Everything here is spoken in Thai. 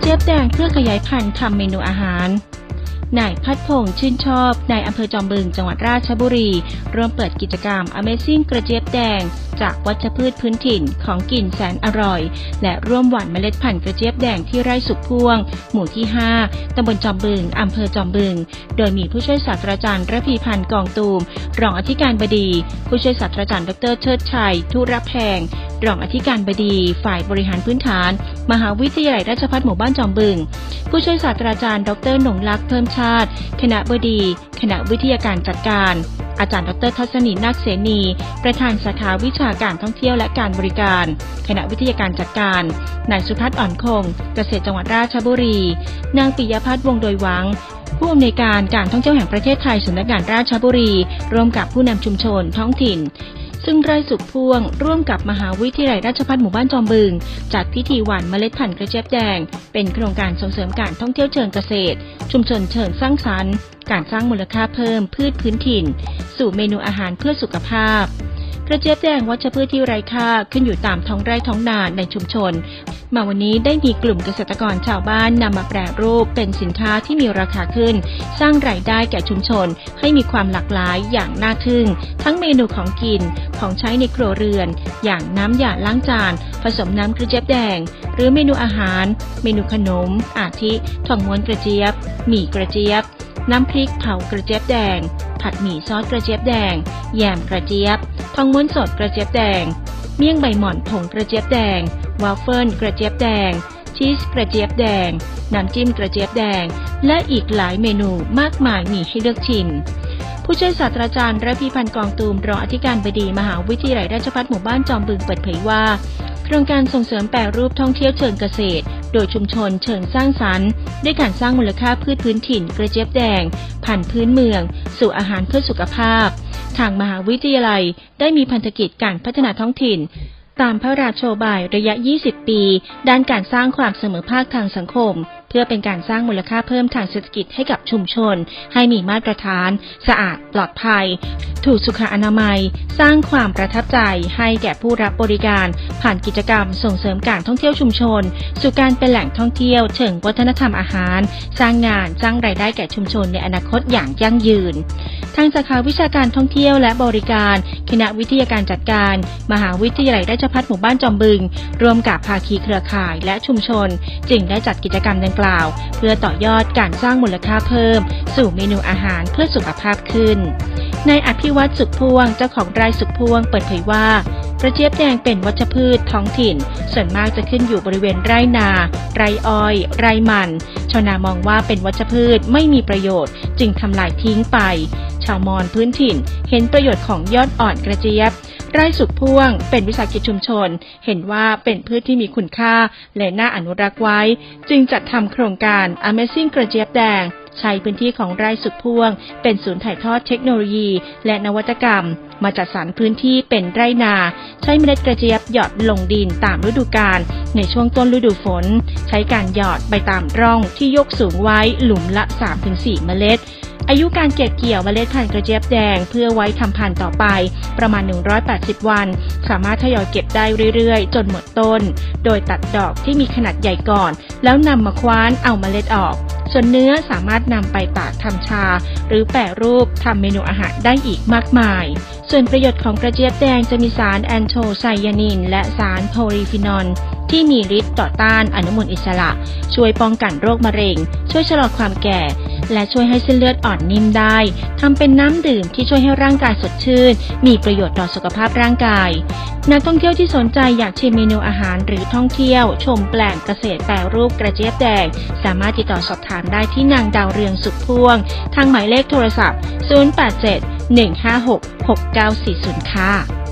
เจี๊ยบแดงเพื่อขยายพันธุ์ทำเมนูอาหาร นายพัดพงษ์ชื่นชอบนายอำเภอจอมบึงจังหวัดราชบุรี ร่วมเปิดกิจกรรม Amazing กระเจี๊ยบแดงจากวัชพืชพื้นถิ่นของกลิ่นแสนอร่อย และร่วมหว่านเมล็ดพันธุ์กระเจี๊ยบแดงที่ไร่สุขพ่วง หมู่ที่ 5ตำบลจอมบึงอำเภอจอมบึง โดยมีผู้ช่วยศาสตราจารย์ระพีพันธ์กองตูม รองอธิการบดี ผู้ช่วยศาสตราจารย์ดรเชิดชัย ทุรแพงรองอธิการบดี ฝ่ายบริหารพื้นฐาน มหาวิทยาลัยราชภัฏหมู่บ้านจอมบึง ผู้ช่วยศาสตราจารย์ ดรหนงลักษ์เพิ่มชาติ คณะบดี คณะวิทยาการจัดการ อาจารย์ดรทัศนีนาคเสนี ประธานสาขาวิชาการท่องเที่ยวและการบริการ คณะวิทยาการจัดการ นายสุทัศน์อ่อนคง เกษตรจังหวัดราชบุรี นางปิยพัฒน์วงโดยหวัง ผู้อำนวยการการท่องเที่ยวแห่งประเทศไทยสำนักงานราชบุรี ร่วมกับผู้นำชุมชนท้องถิ่นซึ่งไร่สุขพ่วง ร่วมกับมหาวิทยาลัยราชภัฏหมู่บ้านจอมบึง จัดพิธีหว่านเมล็ดพันธุ์กระเจี๊ยบแดง เป็นโครงการส่งเสริมการท่องเที่ยวเชิงเกษตร ชุมชนเชิงสร้างสรรค์ การสร้างมูลค่าเพิ่มพืชพื้นถิ่น สู่เมนูอาหารเพื่อสุขภาพ กระเจี๊ยบแดงวัชพืชที่ไร้ค่าขึ้นอยู่ตามท้องไร่ท้องนาในชุมชน มาวันนี้ได้มีกลุ่มเกษตรกรชาวบ้านนำมาแปรรูปเป็นสินค้าที่มีราคาขึ้น สร้างรายได้แก่ชุมชน ให้มีความหลากหลายอย่างน่าทึ่ง ทั้งเมนูของกินของใช้ในครัวเรือน อย่างน้ำยาล้างจาน ผสมน้ำกระเจี๊ยบแดง หรือเมนูอาหาร เมนูขนม อาทิ ทองม้วนกระเจี๊ยบหมี่กระเจี๊ยบ น้ำพริกเผากระเจี๊ยบแดง ผัดหมี่ซอสกระเจี๊ยบแดง แยมกระเจี๊ยบ ทองม้วนสดกระเจี๊ยบแดง เมี่ยงใบหม่อนผงกระเจี๊ยบแดง วาฟเฟิลกระเจี๊ยบแดง ชีสกระเจี๊ยบแดง น้ำจิ้มกระเจี๊ยบแดง และอีกหลายเมนูมากมายมีให้เลือกชิมผู้ช่วยศาสตราจารย์ระพีพันธ์กองตูมรองอธิการบดีมหาวิทยาลัยราชภัฏหมู่บ้านจอมบึงเปิดเผยว่า โครงการส่งเสริมแปรรูปท่องเที่ยวเชิงเกษตร โดยชุมชนเชิงสร้างสรรค์ด้วยการสร้างมูลค่าพืชพื้นถิ่นกระเจี๊ยบแดงพันธุ์พื้นเมือง สู่อาหารเพื่อสุขภาพ ทางมหาวิทยาลัยได้มีพันธกิจการพัฒนาท้องถิ่น ตามพระราชโชบายระยะ 20 ปี ด้านการสร้างความเสมอภาคทางสังคม พื่อเป็นการสร้างมูลค่าเพิ่มทางเศรษฐกิจให้กับชุมชน ให้มีมาตรฐาน สะอาด ปลอดภัย ถูกสุขอนามัย สร้างความประทับใจให้แก่ผู้รับบริการ ผ่านกิจกรรมส่งเสริมการท่องเที่ยวชุมชน สู่การเป็นแหล่งท่องเที่ยวเชิงวัฒนธรรมอาหาร สร้างงานสร้างรายได้แก่ชุมชนในอนาคตอย่างยั่งยืน ทางสาขาวิชาการท่องเที่ยวและบริการ คณะวิทยาการจัดการ มหาวิทยาลัยราชภัฏหมู่บ้านจอมบึง ร่วมกับภาคีเครือข่ายและชุมชน จึงได้จัดกิจกรรมดังกล่าวล่าว เพื่อต่อยอดการสร้างมูลค่าเพิ่ม สู่เมนูอาหารเพื่อสุขภาพขึ้นนายอภิวัตสุขพวงเจ้าของไร่สุขพวงเปิดเผยว่ากระเจี๊ยบแดงเป็นวัชพืชท้องถิ่น ส่วนมากจะขึ้นอยู่บริเวณไร่นา ไร่อ้อย ไร่มัน ชาวนามองว่าเป็นวัชพืชไม่มีประโยชน์ จึงทำลายทิ้งไป ชาวมอญพื้นถิ่นเห็นประโยชน์ของยอดอ่อนกระเจี๊ยบ ไร่สุขพ่วง เป็นวิสาหกิจชุมชน เห็นว่าเป็นพืชที่มีคุณค่า และน่าอนุรักษ์ไว้ จึงจัดทำโครงการ Amazing กระเจี๊ยบแดงใช้พื้นที่ของไร่สุขพ่วง เป็นศูนย์ถ่ายทอดเทคโนโลยี และนวัตกรรม มาจัดสรรพื้นที่เป็นไร่นา ใช้เมล็ดกระเจี๊ยบหยอดลงดินตามฤดูกาลในช่วงต้นฤดูฝน ใช้การหยอดไปตามร่องที่ยกสูงไว้หลุมละ 3-4 เมล็ด อายุการเก็บเกี่ยวเมล็ดพันธุ์กระเจี๊ยบแดงเพื่อไว้ทำพันธุ์ต่อไป ประมาณ 180 วัน สามารถทยอยเก็บได้เรื่อยๆ จนหมดต้น โดยตัดดอกที่มีขนาดใหญ่ก่อน แล้วนำมาคว้านเอาเมล็ดออก ส่วนเนื้อสามารถนำไปตากทำชา หรือแปรรูปทำเมนูอาหารได้อีกมากมาย ส่วนประโยชน์ของกระเจี๊ยบแดงจะมีสารแอนโทไซยานิน และสารโพลีฟีนอลที่มีฤทธิ์ต่อต้านอนุมูลอิสระ ช่วยป้องกันโรคมะเร็ง ช่วยชะลอความแก่ และช่วยให้เส้นเลือดอ่อนนิ่มได้ทำเป็นน้ำดื่มที่ช่วยให้ร่างกายสดชื่น มีประโยชน์ต่อสุขภาพร่างกาย นักท่องเที่ยวที่สนใจอยากชิมเมนูอาหารหรือท่องเที่ยว ชมแปลงเกษตรแปรรูปกระเจี๊ยบแดง สามารถติดต่อสอบถามได้ที่นางดาวเรืองสุขพ่วง ทางหมายเลขโทรศัพท์ 087 156 6940 ค่ะ